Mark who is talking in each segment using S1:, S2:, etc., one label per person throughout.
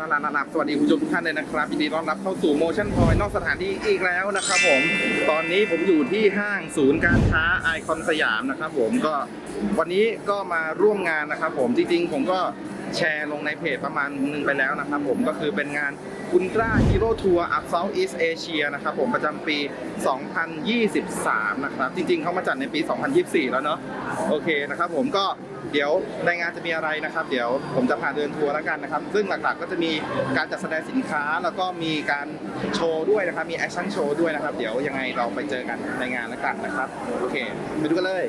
S1: ลาลาลาสวัสดีคุณผู้ชมทุกท่านเลยนะครับยินดีต้อนรับเข้าสู่ Motion Point นอกสถานที่อีกแล้วนะครับผม ตอนนี้ผมอยู่ที่ห้างศูนย์การค้าไอคอนสยามนะครับผมก็วันนี้ก็มาร่วมงานนะครับผมจริงๆ ผมก็แชร์ลงในเพจประมาณหนึ่งไปแล้วนะครับผมก็คือเป็นงานอุลตร้าฮีโร่ทัวร์อัพเซาท์อีสเอเชียนะครับผมประจำปี 2023 นะครับ จริงๆ เขามาจัดในปี 2024 แล้วเนาะโอเคนะครับผมก็ เดี๋ยวในงานจะมีอะไรนะครับ เดี๋ยวผมจะพาเดินทัวร์แล้วกันนะครับ ซึ่งหลักๆก็จะมีการจัดแสดงสินค้า แล้วก็มีการโชว์ด้วยนะครับ มีแอคชั่นโชว์ด้วยนะครับ เดี๋ยวยังไงเราไปเจอกันในงานแล้วกันนะครับ โอเค ไปดูกันเลย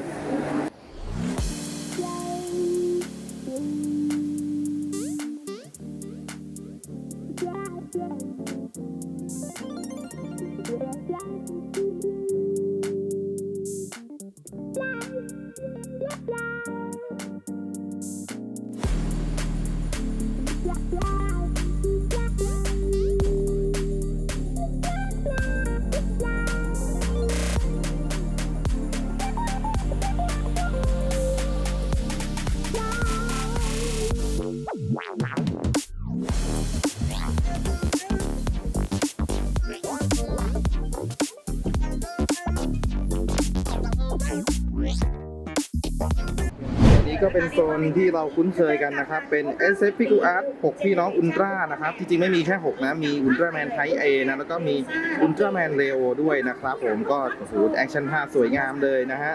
S1: อันนี้ก็เป็นโซนที่เราคุ้นเคยกันนะครับ เป็น s f p i c u Art 6พี่น้องอุลตร้านะครับ จริงๆ ไม่มีแค่ 6 นะ มีอุลตร้าแมนไทเอนะ แล้วก็มีอุลตร้าแมนเรโอด้วยนะครับผมก็โอ้โหแอคชั่นภาพสวยงามเลยนะฮะ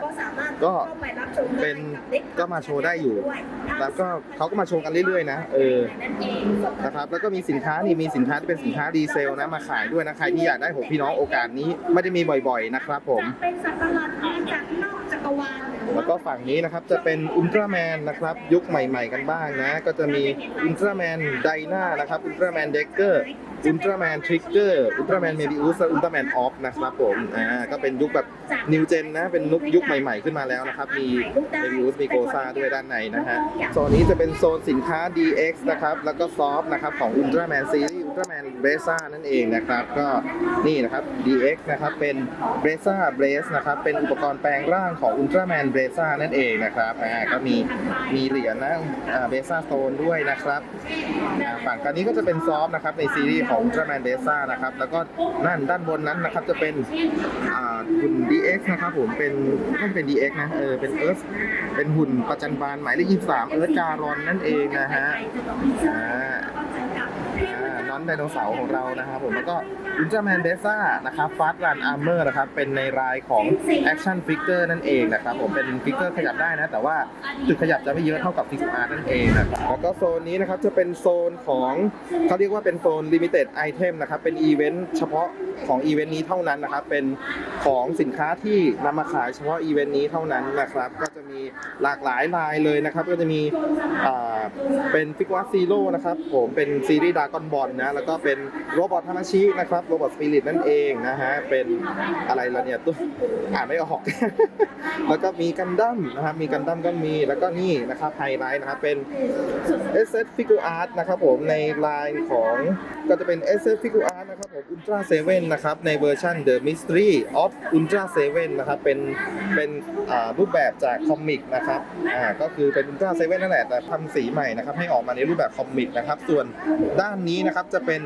S1: ก็เป็นก็มาโชว์ได้อยู่ แล้วก็เขาก็มาโชว์กันเรื่อยๆ นะ เออ นะครับ แล้วก็มีสินค้านี่ มีสินค้าที่เป็นสินค้าดีเซลนะ มาขายด้วยนะ ใครที่อยากได้ 6 พี่น้องโอกาสนี้ไม่ได้มีบ่อยๆ นะครับผม
S2: เป็นสัตว์ประหลาดมาจากนอก จักรวาล
S1: แล้วก็ฝั่งนี้นะครับจะเป็นอุลตร้าแมนนะครับยุคใหม่ ๆ กันบ้างนะ ก็จะมีอุลตร้าแมนไดนานะครับอุลตร้าแมนเดกเกอร์อุลตร้าแมนทริกเกอร์อุลตร้าแมนเมบิอุสอุลตร้าแมนออฟนะครับผมอ่าก็เป็นยุคแบบนิวเจนนะเป็นยุคยุคใหม่ ๆ ขึ้นมาแล้วนะครับมีเมบิอุสมีโกซาด้วยด้านในนะฮะโซนนี้จะเป็นโซนสินค้า DX นะครับแล้วก็ซอฟนะครับของอุลตร้าแมนซีรีส์อุล ตร้าแมนเบซ่านั่นเองนะครับ ก็นี่นะครับ DX นะครับเป็นเบซ่าเบสนะครับเป็นอุปกรณ์แปลงร่างของอุลตร้าแมนเบซ่านั่นเองนะครับอ่าก็มีมีเหรียญนะเบซ่าโซนด้วยนะครับอ่าฝั่งกันนี้ก็จะเป็นซอฟนะครับในซีรีส์ของอุลตร้าแมนเบซ่านะครับแล้วก็นั่นด้านบนนั้นนะครับจะเป็นอ่าหุ่น DX นะครับผมเป็นต้องเป็น DX นะเออเป็นเอิร์ธเป็นหุ่นประจันบานหมายเลข23เอิร์ธการอนนั่นเองนะฮะอ่า้นไดโนเสาร์ของเรานะครับผมแล้วก็อุลตร้าแมนเบซ่านะครับฟาสต์รันอาร์เมอร์นะครับเป็นในรายของแอคชั่นฟิกเกอร์นั่นเองนะครับผมเป็นฟิกเกอร์ขยับได้นะ แต่ว่าจุดขยับจะไม่เยอะเท่ากับฟิกอาร์นั่นเองนะครับแล้วก็โซนนี้นะครับจะเป็นโซนของเขาเรียกว่าเป็นโซนลิมิเต็ดไอเทมนะครับเป็นอีเวนต์เฉพาะของอีเวนต์นี้เท่านั้นนะครับเป็นของสินค้าที่นำมาขายเฉพาะอีเวนต์นี้เท่านั้นนะครับก็จะ มีหลากหลายลายเลยนะครับ ก็จะมีเป็นฟิกวัตซีโร่นะครับผมเป็นซีรีส์ดากอนบอลนะแล้วก็เป็นโรบอททามาชินะครับโรบอทสปิริตนั่นเองนะฮะเป็นอะไรละเนี่ยตัวอ่านไม่ออก แล้วก็มีกันดั้มนะครับมีกันดั้มก็มีแล้วก็นี่นะครับไฮไลท์นะครับเป็น s s Figure Art นะครับผมในลายของก็จะเป็น s s Figure Art นะครับผม Ultra 7นะครับในเวอร์ชัน The Mystery of Ultra 7นะครับเป็นเป็นรูปแบบจากคอมมิกนะครับ อ่า ก็คือเป็น Ultra 7นั่นแหละ แต่ทำสีใหม่นะครับ ให้ออกมาในรูปแบบคอมิกนะครับ ส่วนด้านนี้นะครับ จะเป็น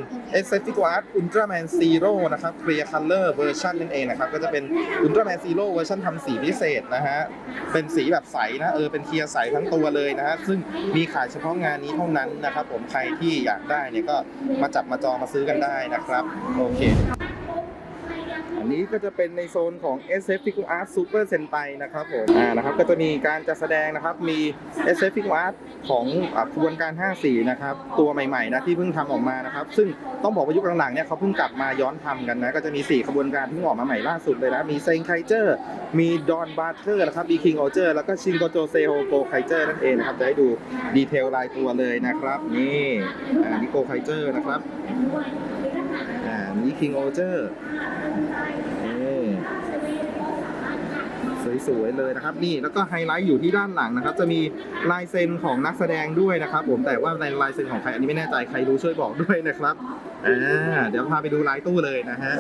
S1: s s Figure Art Ultraman Zero นะครับ Clear Color Version นั่นเองนะครับ ก็จะเป็น Ultraman Zero เวอร์ชันทำสีพิเศษนะฮะ เป็นสีแบบใสนะ เออ เป็นเคลียร์ใสทั้งตัวเลยนะฮะ ซึ่งมีขายเฉพาะงานนี้เท่านั้นนะครับ ผม ใครที่อยากได้เนี่ยก็มาจับมาจองมาซื้อกันได้นะครับ โอเค นี้ก็จะเป็นในโซนของ SF Figure Art Super Sentai นะครับผมอ่านะครับก็จะมีการจัดแสดงนะครับมี SF Figure Art ของขบวนการ54นะครับตัวใหม่ๆนะที่เพิ่งทำออกมานะครับซึ่งต้องบอกว่ายุคหลังๆเนี่ยเขาเพิ่งกลับมาย้อนทำกันนะก็จะมี 4 ขบวนการที่ห่ออกมาใหม่ล่าสุดเลยนะมีเซงไคเจอร์มีดอนบาร์เทอร์นะครับมีคิงโอเจอร์แล้วก็ชินโกโจเซโฮโกไคเจอร์นั่นเองนะครับจะให้ดูดีเทลลายตัวเลยนะครับนี่อ่านี่โกไคเจอร์นะครับ อ่านี่คิงโอเจอร์นี่ สวยๆเลยนะครับ นี่แล้วก็ไฮไลท์อยู่ที่ด้านหลังนะครับ จะมีลายเซ็นของนักแสดงด้วยนะครับ ผมแต่ว่าในลายเซ็นของใครอันนี้ไม่แน่ใจใครรู้ช่วยบอกด้วยนะครับอ่าเดี๋ยวพาไปดูลายตู้เลยนะฮะ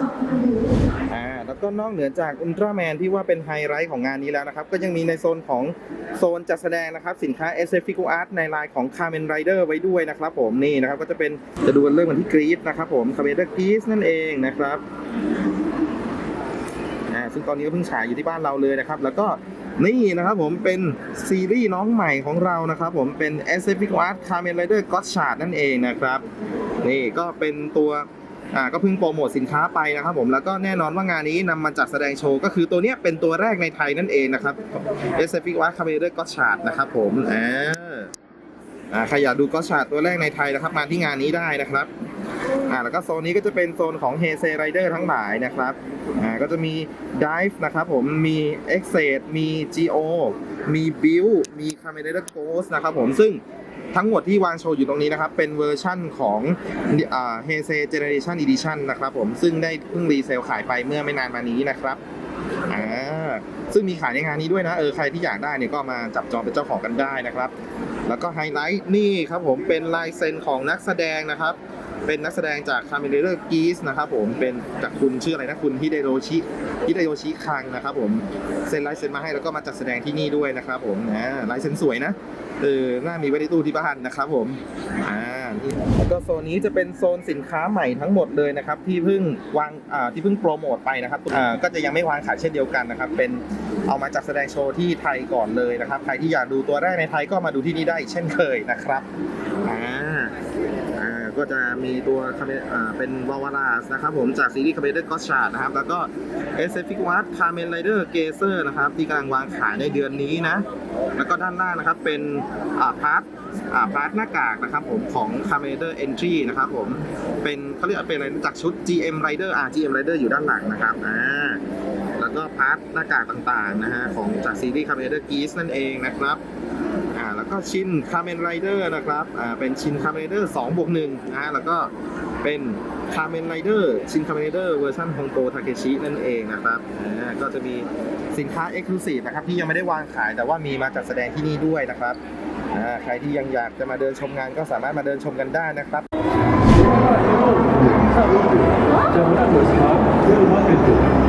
S1: อ่าแล้วก็นอกเหนือจากอุลตร้าแมนที่ว่าเป็นไฮไลท์ของงานนี้แล้วนะครับ ก็ยังมีในโซนของโซนจัดแสดงนะครับ สินค้า s f i g u Art ในลายของ Kamen Rider ไว้ด้วยนะครับผมนี่นะครับก็จะเป็นจะดูกันเรื่องวันที่กรีซนะครับผม Kamen Rider กรีซนั่นเองนะครับ ซึ่งตอนนี้ก็เพิ่งฉายอยู่ที่บ้านเราเลยนะครับ แล้วก็นี่นะครับผมเป็นซีรีส์น้องใหม่ของเรานะครับผมเป็น s f i c Art Kamen Rider God Shard นั่นเองนะครับนี่ก็เป็นตัวอ่าก็เพิ่งโปรโมทสินค้าไปนะครับผมแล้วก็แน่นอนว่างานนี้นำมาจัดแสดงโชว์ก็คือตัวเนี้ยเป็นตัวแรกในไทยนั่นเองนะครับ s f i c Art Kamen Rider God Shard นะครับผมอ่าใครอยากดู God Shard ตัวแรกในไทยนะครับ มาที่งานนี้ได้นะครับ อ่าแล้วก็โซนนี้ก็จะเป็นโซนของเฮเซไรเดอร์ทั้งหลายนะครับอ่าก็จะมี Dive นะครับผมมี e x e d มี Geo มี Build มี c a m e r a Ghost นะครับผมซึ่งทั้งหมดที่วางโชว์อยู่ตรงนี้นะครับ เป็นเวอร์ชั่นของอ่า h e s e Generation Edition นะครับผมซึ่งได้เพิ่งรีเซลขายไปเมื่อไม่นานมานี้นะครับอ่าซึ่งมีขายในงานนี้ด้วยนะเออใครที่อยากได้เนี่ยก็มาจับจองเป็นเจ้าของกันได้นะครับ แล้วก็ไฮไลท์นี่ครับผมเป็นลายเซ็นของนักแสดงนะครับ เป็นนักแสดงจากคาเมเดอร์กีสนะครับผมเป็นจากคุณชื่ออะไรนะคุณฮิเดโรชิฮิเดโรชิคังนะครับผมเซ็นลายเซ็นมาให้แล้วก็มาจัดแสดงที่นี่ด้วยนะครับผมนะลายเซ็นสวยนะเออน่ามีไว้ในตู้ที่บ้านนะครับผมอ่านี่แล้วก็โซนนี้จะเป็นโซนสินค้าใหม่ทั้งหมดเลยนะครับที่เพิ่งวางอ่าที่เพิ่งโปรโมทไปนะครับอ่าก็จะยังไม่วางขายเช่นเดียวกันนะครับเป็นเอามาจัดแสดงโชว์ที่ไทยก่อนเลยนะครับใครที่อยากดูตัวแรกในไทยก็มาดูที่นี่ได้เช่นเคยนะครับ ก็จะมีตัวคาเมอ่าเป็นวาวาราสนะครับผมจากซีรีส์คาเมเดอร์ก็ชาร์ดนะครับ แล้วก็เอสเซฟิกวัตคาเมนไรเดอร์เกเซอร์นะครับ ที่กำลังวางขายในเดือนนี้นะ แล้วก็ด้านล่างนะครับเป็นพาร์ทพาร์ทหน้ากากนะครับผมของคาเมเดอร์เอนทรีนะครับผมเป็นเขาเรียกเป็นอะไรจากชุด GM Rider อ่า GM Rider อยู่ด้านหลังนะครับอ่าแล้วก็พาร์ทหน้ากากต่างๆนะฮะของจากซีรีส์คาเมเดอร์กีสนั่นเองนะครับ ก็ชินคาร์เมนไรเดอร์นะครับอ่าเป็นชินคาร์เมนไรเดอร์สองบวกหนึ่งนะฮะแล้วก็เป็นคาร์เมนไรเดอร์ชินคาร์เมนไรเดอร์เวอร์ชันฮงโปทาเคชินั่นเองนะครับอ่าก็จะมีสินค้าเอ็กซ์คลูซีฟนะครับที่ยังไม่ได้วางขายแต่ว่ามีมาจัดแสดงที่นี่ด้วยนะครับอ่าใครที่ยังอยากจะมาเดินชมงานก็สามารถมาเดินชมกันได้นะครับ
S3: จะรู้ว่าเป็นจุด